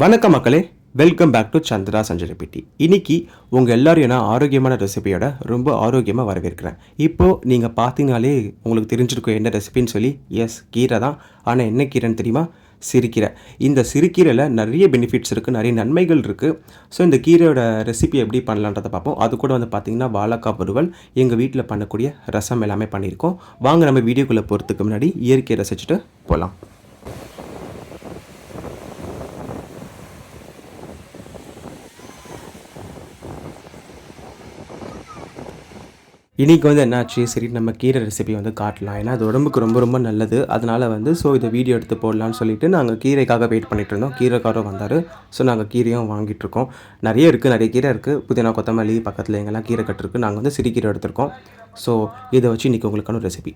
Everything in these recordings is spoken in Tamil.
வணக்கம் மக்களே. Welcome back to Chandra Sanjay Petti. இன்னைக்கு உங்கள் எல்லாரும் என்ன ஆரோக்கியமான ரெசிபியோட ரொம்ப ஆரோக்கியமாக வரவேற்கிறேன். இப்போது நீங்கள் பார்த்தீங்கனாலே உங்களுக்கு தெரிஞ்சிருக்கும் என்ன ரெசிபின்னு சொல்லி. எஸ் கீரை தான். ஆனால் என்ன கீரைன்னு தெரியுமா? சிறுக்கீரை இந்த சிறுகீரையில் நிறைய பெனிஃபிட்ஸ் இருக்குது நிறைய நன்மைகள் இருக்குது ஸோ இந்த கீரையோட ரெசிபி எப்படி பண்ணலான்றதை பார்ப்போம். அது கூட வந்து பார்த்திங்கன்னா வாழைக்காய் வறுவல். எங்கள் வீட்டில் பண்ணக்கூடிய ரசம் எல்லாமே பண்ணியிருக்கோம். வாங்க நம்ம வீடியோக்குள்ளே போகிறதுக்கு முன்னாடி இயற்கையை ரசிச்சுட்டு போகலாம் இன்றைக்கி வந்து என்னாச்சு? சரி நம்ம கீரை ரெசிபி வந்து காட்டலாம். ஏன்னா அது உடம்புக்கு ரொம்ப ரொம்ப நல்லது. அதனால் வந்து ஸோ இதை வீடியோ எடுத்து போடலான்னு சொல்லிட்டு நாங்கள் கீரைக்காக வெயிட் பண்ணிட்டு இருந்தோம். கீரைக்காரரும் வந்தார். ஸோ நாங்கள் கீரையும் வாங்கிட்டுருக்கோம் நிறைய இருக்குது நிறைய கீரை இருக்குது புதினா கொத்தமல்லி பக்கத்தில் எங்கெல்லாம் கீரை கட்டிருக்கு நாங்கள் வந்து சிறுகீரை எடுத்திருக்கோம். ஸோ இதை வச்சு இன்றைக்கி உங்களுக்கான ரெசிபி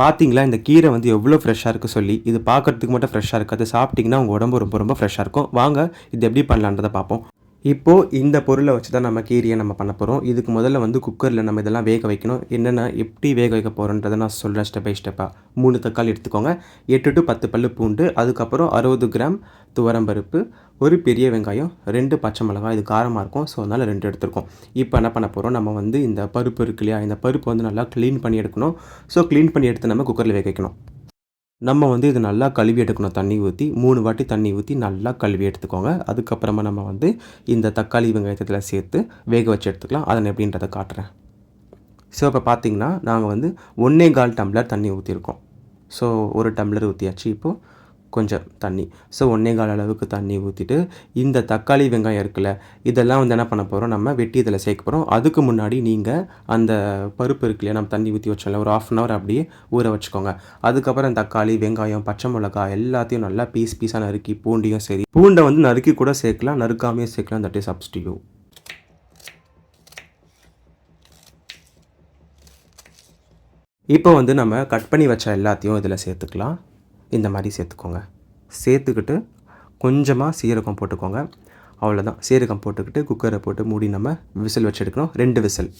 பார்த்தீங்களா இந்த கீரை வந்து எவ்வளோ ஃப்ரெஷ்ஷாக இருக்குது சொல்லி இது பார்க்கறதுக்கு மட்டும் ஃப்ரெஷ்ஷாக இருக்காது சாப்பிட்டிங்கன்னா உங்கள் உடம்பு ரொம்ப ரொம்ப ஃப்ரெஷ்ஷாக இருக்கும். வாங்க இது எப்படி பண்ணலான்றதை பார்ப்போம். இப்போது இந்த பொருளை வச்சு தான் நம்ம கீரியை நம்ம பண்ண போகிறோம் இதுக்கு முதல்ல வந்து குக்கரில் நம்ம இதெல்லாம் வேக வைக்கணும். என்னென்ன எப்படி வேக வைக்க போகிறோன்றதை நான் சொல்கிறேன் ஸ்டெப் பை ஸ்டெப்பாக மூணு தக்காளி எடுத்துக்கோங்க. எட்டு டு பத்து பல்லு பூண்டு அதுக்கப்புறம் அறுபது கிராம் துவரம்பருப்பு ஒரு பெரிய வெங்காயம் ரெண்டு பச்சை மிளகாய் இது காரமாக இருக்கும் ஸோ அதனால் ரெண்டு எடுத்துருக்கோம். இப்போ என்ன பண்ண போகிறோம் நம்ம வந்து இந்த பருப்பு இருக்கு இல்லையா? இந்த பருப்பு வந்து நல்லா க்ளீன் பண்ணி எடுக்கணும். ஸோ க்ளீன் பண்ணி எடுத்து நம்ம குக்கரில் வேக வைக்கணும். நம்ம வந்து இது நல்லா கழுவி எடுக்கணும் தண்ணி ஊற்றி மூணு வாட்டி தண்ணி ஊற்றி நல்லா கழுவி எடுத்துக்கோங்க. அதுக்கப்புறமா நம்ம வந்து இந்த தக்காளி வெங்காயத்தில் சேர்த்து வேக வச்சு எடுத்துக்கலாம். அதை எப்படின்றத காட்டுறேன். ஸோ இப்போ பார்த்தீங்கன்னா நாங்கள் வந்து ஒன்றே கால் டம்ளர் தண்ணி ஊற்றிருக்கோம் ஸோ ஒரு டம்ளர் ஊற்றியாச்சு இப்போது கொஞ்சம் தண்ணி. ஸோ ஒன்றே கால் அளவுக்கு தண்ணி ஊற்றிட்டு இந்த தக்காளி வெங்காயம் இருக்குல்ல இதெல்லாம் வந்து என்ன பண்ண போகிறோம் நம்ம வெட்டி இதில் சேர்க்க போகிறோம் அதுக்கு முன்னாடி நீங்கள் அந்த பருப்பு இருக்கு இல்லையா நம்ம தண்ணி ஊற்றி வச்சோம்ல ஒரு ஆஃப் அன் ஹவர் அப்படியே ஊற வச்சுக்கோங்க. அதுக்கப்புறம் தக்காளி வெங்காயம் பச்சை மிளகாய் எல்லாத்தையும் நல்லா பீஸ் பீஸாக நறுக்கி பூண்டையும் சரி. பூண்டை வந்து நறுக்கி கூட சேர்க்கலாம் நறுக்காமையும் சேர்க்கலாம். தட் இஸ் சப்ஸ்டியூ இப்போ வந்து நம்ம கட் பண்ணி வச்ச எல்லாத்தையும் இதில் சேர்த்துக்கலாம். இந்த மாதிரி சேர்த்துக்கோங்க. சேர்த்துக்கிட்டு கொஞ்சமாக சீரகம் போட்டுக்கோங்க. அவ்வளோதான் சீரகம் போட்டுக்கிட்டு குக்கரை போட்டு மூடி நம்ம விசில் வச்சு எடுக்கணும். ரெண்டு விசில்.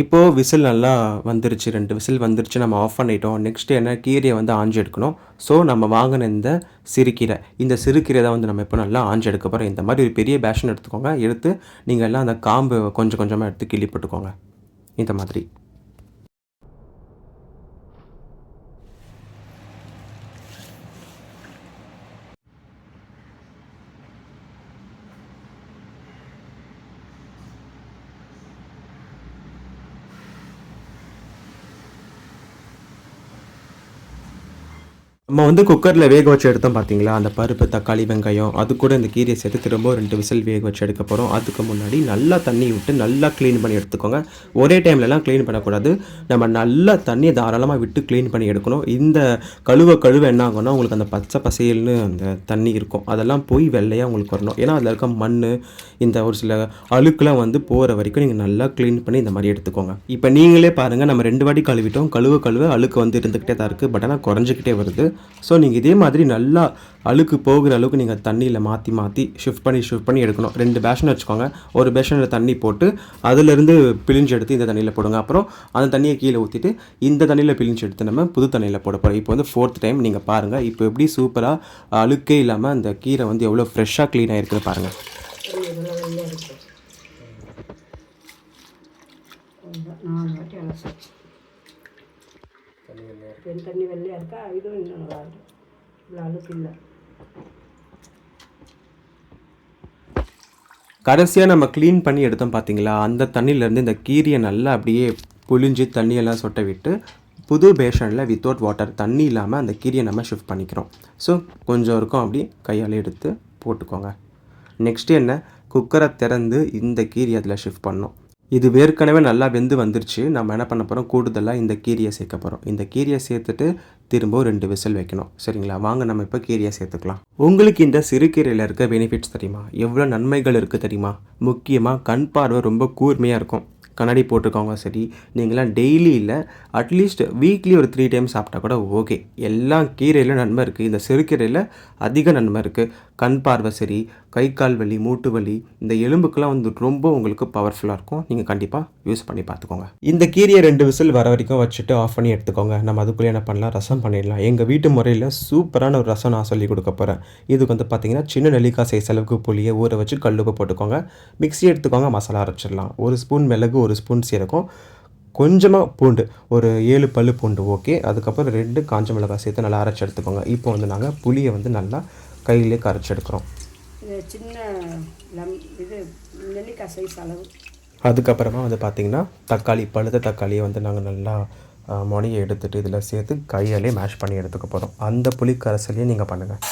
இப்போது விசில் நல்லா வந்துருச்சு ரெண்டு விசில் வந்துருச்சு நம்ம ஆஃப் பண்ணிட்டோம். நெக்ஸ்ட் என்ன கீரையை வந்து ஆஞ்சு எடுக்கணும். ஸோ நம்ம வாங்கின இந்த சிறுக்கீரை இந்த சிறுக்கீரை தான் வந்து நம்ம இப்போ நல்லா ஆஞ்சு எடுக்க போகிறோம் இந்த மாதிரி ஒரு பெரிய பேஷன் எடுத்துக்கோங்க. எடுத்து நீங்கள் எல்லாம் அந்த காம்பு கொஞ்சம் கொஞ்சமாக எடுத்து கிள்ளி போட்டுக்கோங்க. இந்த மாதிரி. நம்ம வந்து குக்கரில் வேக வச்சு எடுத்தோம் பார்த்தீங்களா? அந்த பருப்பு தக்காளி வெங்காயம் அது கூட இந்த கீரையை சேர்த்து திரும்ப ரெண்டு விசில் வேக வச்சு எடுக்க போகிறோம் அதுக்கு முன்னாடி நல்லா தண்ணி விட்டு நல்லா க்ளீன் பண்ணி எடுத்துக்கோங்க. ஒரே டைம்லலாம் க்ளீன் பண்ணக்கூடாது. நம்ம நல்லா தண்ணியை தாராளமாக விட்டு க்ளீன் பண்ணி எடுக்கணும். இந்த கழுவ கழுவ என்ன ஆகும்னா உங்களுக்கு அந்த பச்சை பசையல்னு அந்த தண்ணி இருக்கும். அதெல்லாம் போய் வெள்ளையாக உங்களுக்கு வரணும். ஏன்னா அதில் இருக்க மண் இந்த ஒரு சில அழுக்கெலாம் வந்து போகிற வரைக்கும் நீங்கள் நல்லா க்ளீன் பண்ணி இந்த மாதிரி எடுத்துக்கோங்க. இப்போ நீங்களே பாருங்கள் நம்ம ரெண்டு வாட்டி கழுவிட்டோம். கழுவ கழுவ அழுக்கு வந்து இருந்துக்கிட்டே தான் இருக்குது பட் ஆனால் குறைஞ்சிக்கிட்டே வருது. ஸோ நீங்கள் இதே மாதிரி நல்லா அழுக்கு போகிற அளவுக்கு நீங்கள் தண்ணியில் மாற்றி மாற்றி ஷிஃப்ட் பண்ணி ஷிஃப்ட் பண்ணி எடுக்கணும். ரெண்டு பேஷன் வச்சுக்கோங்க. ஒரு பேஷனில் தண்ணி போட்டு அதிலிருந்து பிழிஞ்சு எடுத்து இந்த தண்ணியில் போடுங்க. அப்புறம் அந்த தண்ணியை கீழே ஊற்றிட்டு இந்த தண்ணியில் பிழிஞ்சு எடுத்து நம்ம புது தண்ணியில் போட போகிறோம் இப்போ வந்து ஃபோர்த் டைம் நீங்கள் பாருங்கள் இப்போ எப்படி சூப்பராக அழுக்கே இல்லாமல் அந்த கீரை வந்து எவ்வளோ ஃப்ரெஷ்ஷாக க்ளீன் இருக்குது பாருங்கள் நாலு வாட்டி அலசாச்சு என் தண்ணி வெள்ளையாக இருக்கா? இதுவும் இன்னும் நல்லா இருக்கும் இவ்வளோ அழுக்கு இல்லை. கடைசியாக நம்ம க்ளீன் பண்ணி எடுத்தோம் பார்த்தீங்களா அந்த தண்ணியிலேருந்து இந்த கீரியை நல்லா அப்படியே புழிஞ்சு தண்ணியெல்லாம் சொட்ட விட்டு புது பேஷனில் வித்தவுட் வாட்டர் தண்ணி இல்லாமல் அந்த கீரியை நம்ம ஷிஃப்ட் பண்ணிக்கிறோம். ஸோ கொஞ்சம் இருக்கும் அப்படி கையால் எடுத்து போட்டுக்கோங்க. நெக்ஸ்ட்டு என்ன? குக்கரை திறந்து இந்த கீரியை அதில் ஷிஃப்ட் பண்ணோம். இது ஏற்கனவே நல்லா வெந்து வந்துருச்சு. நம்ம என்ன பண்ண போகிறோம் கூடுதலாக இந்த கீரையை சேர்க்க போகிறோம் இந்த கீரையை சேர்த்துட்டு திரும்ப ரெண்டு விசில் வைக்கணும். சரிங்களா? வாங்க நம்ம இப்போ கீரையை சேர்த்துக்கலாம். உங்களுக்கு இந்த சிறுகீரையில் இருக்க பெனிஃபிட்ஸ் தெரியுமா? எவ்வளோ நன்மைகள் இருக்குது தெரியுமா? முக்கியமாக கண் பார்வை ரொம்ப கூர்மையாக இருக்கும். கண்ணாடி போட்டிருக்கவங்க சரி நீங்களாம் டெய்லி இல்லை அட்லீஸ்ட் வீக்லி ஒரு த்ரீ டைம்ஸ் சாப்பிட்டா கூட ஓகே எல்லா கீரையிலும் நன்மை இருக்குது இந்த சிறுகீரையில் அதிக நன்மை இருக்குது கண் பார்வை சரி கை கால் வலி மூட்டு வலி இந்த எலும்புக்கெல்லாம் வந்து ரொம்ப உங்களுக்கு பவர்ஃபுல்லாக இருக்கும். நீங்கள் கண்டிப்பாக யூஸ் பண்ணி பார்த்துக்கோங்க. இந்த கீரையை ரெண்டு விசில் வர வரைக்கும் வச்சுட்டு ஆஃப் பண்ணி எடுத்துக்கோங்க. நம்ம அதுக்குள்ளே என்ன பண்ணலாம்? ரசம் பண்ணிடலாம். எங்கள் வீட்டு முறையில் சூப்பரான ஒரு ரசம் நான் சொல்லி கொடுக்க போகிறேன் இதுக்கு வந்து பார்த்தீங்கன்னா சின்ன நெல்லிக்காய் சைஸ் அளவுக்கு புளியை ஊற வச்சு கல்லுப்பு போட்டுக்கோங்க. மிக்சி எடுத்துக்கோங்க மசாலா அரைச்சிடலாம். ஒரு ஸ்பூன் மிளகு ஒரு ஸ்பூன் சீரகம். கொஞ்சமாக பூண்டு ஒரு ஏழு பல் பூண்டு ஓகே அதுக்கப்புறம் ரெண்டு காஞ்ச மிளகாய் சேர்த்து நல்லா அரைச்சி எடுத்துக்கோங்க. இப்போ வந்து நாங்கள் புளியை வந்து நல்லா கையிலே கரைச்சி எடுக்கிறோம் இது சின்ன லம் இது நெல்லிக்காய் சைஸ் அளவு. அதுக்கப்புறமா வந்து பார்த்திங்கன்னா தக்காளி பழுத்த தக்காளியை வந்து நாங்கள் நல்லா மொனியை எடுத்துட்டு இதில் சேர்த்து கையாலே மேஷ் பண்ணி எடுத்துக்க போகிறோம் அந்த புளி கரைசலையே நீங்கள் பண்ணுங்கள்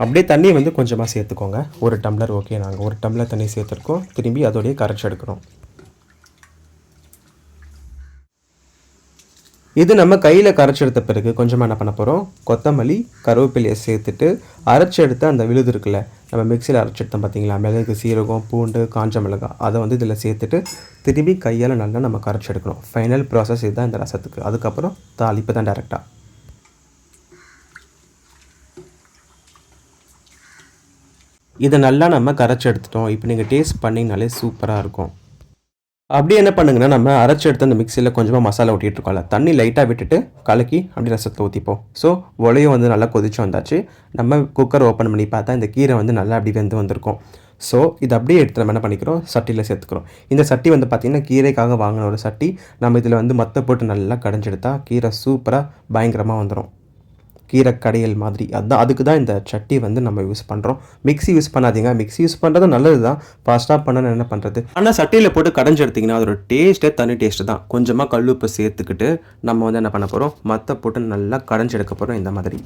அப்படியே தண்ணி வந்து கொஞ்சமாக சேர்த்துக்கோங்க. ஒரு டம்ளர் ஓகே நாங்கள் ஒரு டம்ளர் தண்ணி சேர்த்துருக்கோம். திரும்பி அதோடய கரைச்சி எடுக்கிறோம் இது நம்ம கையில் கரைச்சி எடுத்த பிறகு கொஞ்சமாக என்ன பண்ண போகிறோம் கொத்தமல்லி கருவேப்பிலையை சேர்த்துட்டு அரைச்சி அந்த விழுது இருக்குல்ல நம்ம மிக்சியில் அரைச்செடுத்தோம் பார்த்தீங்களா மிளகு சீரகம் பூண்டு காஞ்ச மிளகாய் அதை வந்து இதில் சேர்த்துட்டு திரும்பி கையால் நல்லா நம்ம கரைச்சி எடுக்கணும். ஃபைனல் ப்ராசஸ் இதுதான் இந்த ரசத்துக்கு. அதுக்கப்புறம் தாளிப்பு தான் டேரெக்டாக இதை நல்லா நம்ம கரைச்சி எடுத்துட்டோம். இப்போ நீங்கள் டேஸ்ட் பண்ணிங்கனாலே சூப்பராக இருக்கும். அப்படியே என்ன பண்ணுங்கன்னா நம்ம அரைச்சி எடுத்து அந்த மிக்சியில் கொஞ்சமாக மசாலா ஊட்டிட்டு இருக்கோம்ல. தண்ணி லைட்டாக விட்டுட்டு கலக்கி அப்படி ரசத்தில் ஊற்றிப்போம் ஸோ உலையும் வந்து நல்லா கொதிச்சு வந்தாச்சு. நம்ம குக்கர் ஓப்பன் பண்ணி பார்த்தா இந்த கீரை வந்து நல்லா அப்படி வெந்து வந்திருக்கும். ஸோ இது அப்படியே எடுத்து நம்ம என்ன பண்ணிக்கிறோம்? சட்டியில் சேர்த்துக்கிறோம். இந்த சட்டி வந்து பார்த்திங்கன்னா கீரைக்காக வாங்கின ஒரு சட்டி. நம்ம இதில் வந்து மற்ற போட்டு நல்லா கடைஞ்செடுத்தா கீரை சூப்பராக பயங்கரமாக வந்துடும் கீரை கடையல் மாதிரி. அதுதான் அதுக்கு தான் இந்த சட்டி வந்து நம்ம யூஸ் பண்ணுறோம் மிக்ஸி யூஸ் பண்ணாதீங்க. மிக்ஸி யூஸ் பண்ணுறது நல்லது தான் ஃபாஸ்ட்டாக பண்ண என்ன பண்ணுறது ஆனால் சட்டியில் போட்டு கடைஞ்சி எடுத்திங்கன்னா அதோட டேஸ்ட்டே தனி டேஸ்ட்டு தான். கொஞ்சமாக கல்லுப்பை சேர்த்துக்கிட்டு நம்ம வந்து என்ன பண்ண போகிறோம் மற்ற போட்டு நல்லா கடைஞ்சி எடுக்க போகிறோம் இந்த மாதிரி.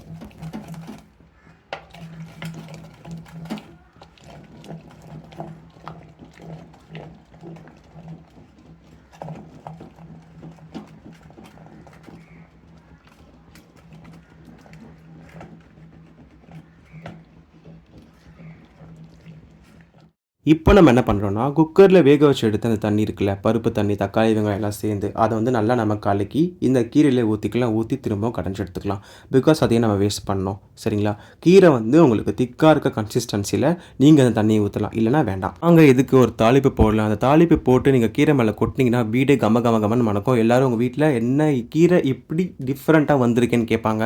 இப்போ நம்ம என்ன பண்ணுறோம்னா குக்கரில் வேக வச்சு எடுத்த அந்த தண்ணி இருக்குல்ல பருப்பு தண்ணி தக்காளி வெங்காயம் எல்லாம் சேர்ந்து அதை வந்து நல்லா நம்ம கலக்கி இந்த கீரையில் ஊற்றிக்கலாம் ஊற்றி திரும்பவும் கடைஞ்சி எடுத்துக்கலாம். பிகாஸ் அதையும் நம்ம வேஸ்ட் பண்ணோம் சரிங்களா? கீரை வந்து உங்களுக்கு திக்காக இருக்க கன்சிஸ்டன்சியில் நீங்கள் அந்த தண்ணியை ஊற்றலாம் இல்லைனா வேண்டாம். அங்கே இதுக்கு ஒரு தாளிப்பு போடலாம்? அந்த தாளிப்பு போட்டு நீங்கள் கீரை மேலே கொட்டினீங்கன்னா வீடே கம கம கமன்னு மணக்கும். எல்லோரும் உங்கள் வீட்டில் என்ன கீரை இப்படி டிஃப்ரெண்ட்டாக வந்திருக்கேன்னு கேட்பாங்க.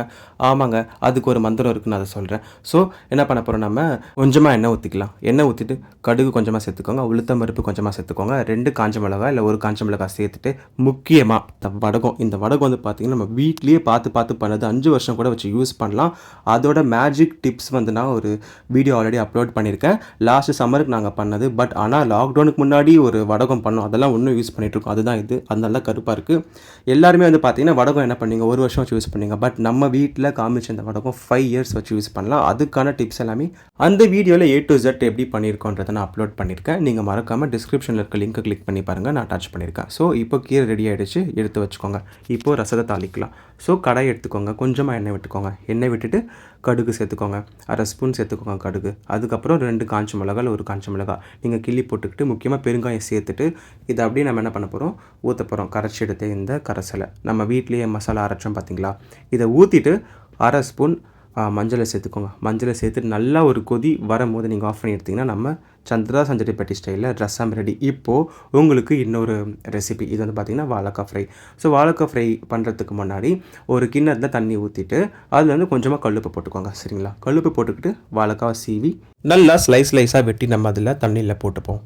ஆமாங்க அதுக்கு ஒரு மந்திரம் இருக்குன்னு அதை சொல்கிறேன் ஸோ என்ன பண்ண போகிறோம் நம்ம? கொஞ்சமாக எண்ணெய் ஊற்றிக்கலாம் எண்ணெய் ஊற்றிட்டு கடுகு கொஞ்சமாக சேர்த்துக்கோங்க. உளுத்தம் பருப்பு கொஞ்சமாக சேர்த்துக்கோங்க. ரெண்டு காஞ்ச மிளகாய் இல்லை ஒரு காஞ்ச மிளகாய் சேர்த்துட்டு முக்கியமாக இந்த வடகம். இந்த வடகம் வந்து பார்த்திங்கன்னா நம்ம வீட்லேயே பார்த்து பார்த்து பண்ணது அஞ்சு வருஷம் கூட வச்சு யூஸ் பண்ணலாம். அதோட மேஜிக் டிப்ஸ் வந்து நான் ஒரு வீடியோ ஆல்ரெடி அப்லோட் பண்ணியிருக்கேன். லாஸ்ட் சம்மருக்கு நாங்கள் பண்ணது. பட் ஆனால் லாக்டவுனுக்கு முன்னாடி ஒரு வடகம் பண்ணோம். அதெல்லாம் ஒன்றும் யூஸ் பண்ணிகிட்ருக்கோம் அதுதான் இது. அதனால தான் கருப்பாக இருக்குது எல்லாருமே வந்து பார்த்தீங்கன்னா வடகம் என்ன பண்ணீங்க? ஒரு வருஷம் வச்சு யூஸ் பண்ணீங்க. பட் நம்ம வீட்டில் காமிச்ச இந்த வடகம் ஃபைவ் இயர்ஸ் வச்சு யூஸ் பண்ணலாம். அதுக்கான டிப்ஸ் எல்லாமே அந்த வீடியோவில் ஏ டு ஜெட் எப்படி பண்ணியிருக்கோன்றதை நான் அப்லோட் பண்ணியிருக்கேன் நீங்கள் மறக்காமல் டிஸ்கிரிப்ஷனில் இருக்க லிங்க்கை கிளிக் பண்ணி பாருங்கள் நான் டச் பண்ணியிருக்கேன் ஸோ இப்போ கீரை ரெடி ஆகிடுச்சு எடுத்து வச்சுக்கோங்க. இப்போது ரசத்தை தாளிக்கலாம். ஸோ கடாய் எடுத்துக்கோங்க. கொஞ்சமாக எண்ணெய் விட்டுக்கோங்க. எண்ணெய் விட்டுட்டு கடுகு சேர்த்துக்கோங்க. அரை ஸ்பூன் சேர்த்துக்கோங்க கடுகு. அதுக்கப்புறம் ரெண்டு காஞ்ச மிளகாய் ஒரு காஞ்ச மிளகா நீங்கள் கிள்ளி போட்டுக்கிட்டு முக்கியமாக பெருங்காயம் சேர்த்துட்டு இதை அப்படியே நம்ம என்ன பண்ண போகிறோம் ஊற்ற போகிறோம் கரைச்சி எடுத்து இந்த கரைசலை. நம்ம வீட்லேயே மசாலா அரைச்சோம் பார்த்தீங்களா இதை ஊற்றிட்டு அரை ஸ்பூன் மஞ்சளை சேர்த்துக்கோங்க. மஞ்சளை சேர்த்துட்டு நல்லா ஒரு கொதி வரும்போது நீங்கள் ஆஃப் பண்ணி எடுத்திங்கன்னா நம்ம சந்திரா சஞ்சரிப்பட்டி ஸ்டைலில் ரசம் ரெடி இப்போது உங்களுக்கு இன்னொரு ரெசிபி இது வந்து பார்த்திங்கன்னா வாழைக்காய் ஃப்ரை ஸோ வாழைக்காய் ஃப்ரை பண்ணுறதுக்கு முன்னாடி ஒரு கிண்ணத்தில் தண்ணி ஊற்றிட்டு அதில் வந்து கொஞ்சமாக கல்லுப்பு போட்டுக்கோங்க. சரிங்களா? கல்லுப்பு போட்டுக்கிட்டு வாழைக்காய் சீவி நல்லா ஸ்லைஸ் ஸ்லைஸாக வெட்டி நம்ம அதில் தண்ணியில் போட்டுப்போம்.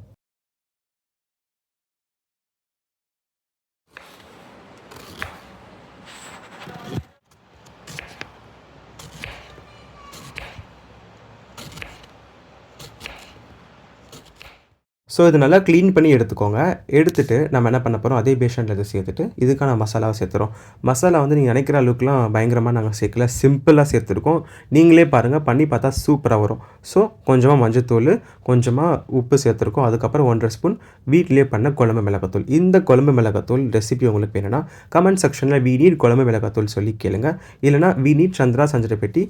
ஸோ இது நல்லா க்ளீன் பண்ணி எடுத்துக்கோங்க. எடுத்துகிட்டு நம்ம என்ன பண்ண போகிறோம் அதே பேஷனில் இதை சேர்த்துட்டு இதுக்கான மசாலாவை சேர்த்துறோம். மசாலா வந்து நீங்கள் நினைக்கிற அளவுக்குலாம் பயங்கரமாக நாங்கள் சேர்க்கல. சிம்பிளாக சேர்த்துருக்கோம். நீங்களே பாருங்கள் பண்ணி பார்த்தா சூப்பராக வரும். ஸோ கொஞ்சமாக மஞ்சத்தூள் கொஞ்சமாக உப்பு சேர்த்துருக்கோம். அதுக்கப்புறம் ஒன்றரை ஸ்பூன் வீட்டிலே பண்ண குழம்பு மிளகாத்தூள். இந்த குழம்பு மிளகாத்தூள் ரெசிபி உங்களுக்கு வேணும்னா கமெண்ட் செக்ஷனில் வி நீட் குழம்பு மிளகாத்தூள் சொல்லி கேளுங்க. இல்லைனா we need Chandra Sanjarapetti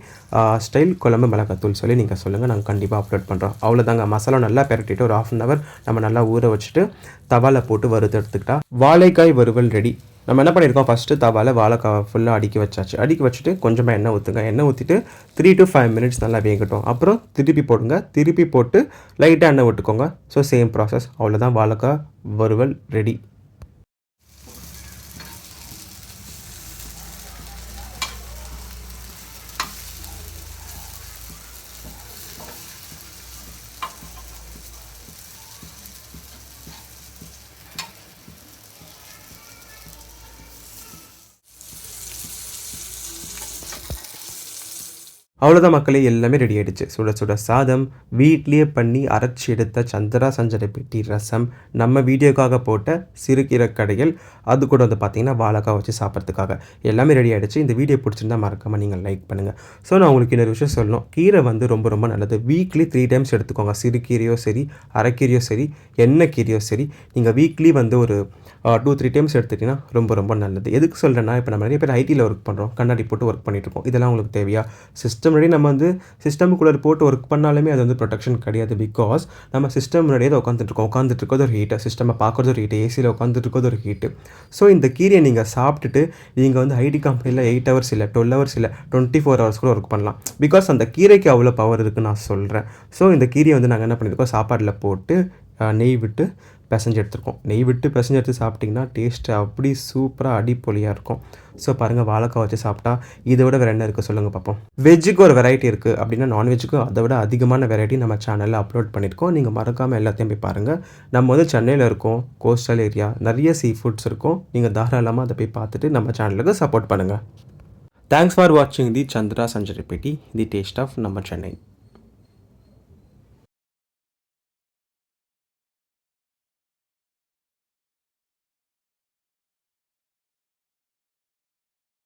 style குழம்பு மிளகாத்தூள் சொல்லி நீங்கள் சொல்லுங்கள் நாங்கள் கண்டிப்பாக அப்லோட் பண்ணுறோம் அவ்வளோதாங்க மசாலா நல்லா பெரட்டிட்டு ஒரு ஆஃப் அன் ஹவர் நம்ம நல்லா ஊற வச்சுட்டு தவால போட்டு வறுத்து எடுத்துக்கிட்டா வாழைக்காய் வறுவல் ரெடி நம்ம என்ன பண்ணியிருக்கோம்? ஃபஸ்ட்டு தவால வாழைக்காய் ஃபுல்லாக அடுக்கி வச்சாச்சு. அடுக்கி வச்சுட்டு கொஞ்சமாக எண்ணெய் ஊற்றுங்க எண்ணெய் ஊற்றிட்டு த்ரீ டு ஃபைவ் மினிட்ஸ் நல்லா வேகட்டும். அப்புறம் திருப்பி போடுங்க. திருப்பி போட்டு லைட்டாக எண்ணெய் விட்டுக்கோங்க. ஸோ சேம் ப்ராசஸ் அவ்வளோதான் வாழைக்காய் வறுவல் ரெடி அவ்வளோதான் மக்களே எல்லாமே ரெடி ஆகிடுச்சு சுட சுட சாதம் வீட்லேயே பண்ணி அரைச்சி எடுத்த சந்திரா சஞ்சரை பெட்டி ரசம் நம்ம வீடியோக்காக போட்ட சிறுகீரை கடைகள் அது கூட வந்து பார்த்தீங்கன்னா வாழைக்காய் வச்சு சாப்பிட்றதுக்காக. எல்லாமே ரெடி ஆகிடுச்சு இந்த வீடியோ பிடிச்சிருந்தா மறக்காமல் நீங்கள் லைக் பண்ணுங்கள் ஸோ நான் உங்களுக்கு இன்னொரு விஷயம் சொல்லணும். கீரை வந்து ரொம்ப ரொம்ப நல்லது. வீக்லி த்ரீ டைம்ஸ் எடுத்துக்கோங்க. சிறுகீரையோ சரி அரைக்கீரையோ சரி எண்ணெய் கீரையோ சரி நீங்கள் வீக்லி வந்து ஒரு டூ த்ரீ டைம்ஸ் எடுத்துட்டிங்கன்னா ரொம்ப ரொம்ப நல்லது. எதுக்கு சொல்கிறேன்னா இப்போ நம்ம நிறைய பேர் ஐடியில் ஒர்க் பண்ணுறோம் கண்ணாடி போட்டு ஒர்க் பண்ணிகிட்ருக்கோம் இதெல்லாம் உங்களுக்கு தேவையா? சிஸ்டம் முன்னாடி நம்ம வந்து சிஸ்டமுக்குள்ளே போட்டு ஒர்க் பண்ணாலுமே அது வந்து ப்ரொடெக்ஷன் கிடையாது பிகாஸ் நம்ம சிஸ்டம் முன்னாடியே அதை உட்காந்துட்டு இருக்கோம். உட்காந்துட்டு இருக்கிறது ஒரு ஹீட்டு சிஸ்டமை பார்க்குறது ஒரு ஹீட்டு ஏசியில் உட்காந்துட்டு இருக்கிறது ஒரு ஹீட்டு ஸோ இந்த கீரையை நீங்கள் சாப்பிட்டுட்டு நீங்கள் வந்து ஐடி கம்பெனியில் எயிட் ஹவர்ஸ் இல்லை டுவெல் ஹவர்ஸ் இல்லை டுவெண்ட்டி ஃபோர் ஹவர்ஸ் கூட ஒர்க் பண்ணலாம். பிகாஸ் அந்த கீரைக்கு அவ்வளோ பவர் இருக்குன்னு நான் சொல்கிறேன் ஸோ இந்த கீரையை வந்து நாங்கள் என்ன பண்ணியிருக்கோம் சாப்பாட்டில் போட்டு நெய் விட்டு பிசைஞ்சு எடுத்துருக்கோம். நெய் விட்டு பிசைஞ்சு எடுத்து சாப்பிட்டிங்கன்னா டேஸ்ட்டு அப்படி சூப்பராக அடிப்பொலியாக இருக்கும். ஸோ பாருங்கள் வாழைக்காய் வச்சு சாப்பிட்டா இதை விட வேறு என்ன இருக்குது சொல்லுங்கள் பார்ப்போம் வெஜ்ஜுக்கு ஒரு வெரைட்டி இருக்குது அப்படின்னா நான்வெஜ்ஜுக்கு அதை விட அதிகமான வெரைட்டி நம்ம சேனலில் அப்லோட் பண்ணியிருக்கோம். நீங்கள் மறக்காமல் எல்லாத்தையும் போய் பாருங்கள் நம்ம வந்து சென்னையில் இருக்கோம் கோஸ்டல் ஏரியா நிறைய சீ ஃபுட்ஸ் இருக்கும். நீங்கள் தாராளமாக அதை போய் பார்த்துட்டு நம்ம சேனலுக்கு சப்போர்ட் பண்ணுங்கள் தேங்க்ஸ் ஃபார் வாட்சிங் தி சந்திரா சஞ்சரி பெட்டி தி டேஸ்ட் ஆஃப் நம்ம சென்னை.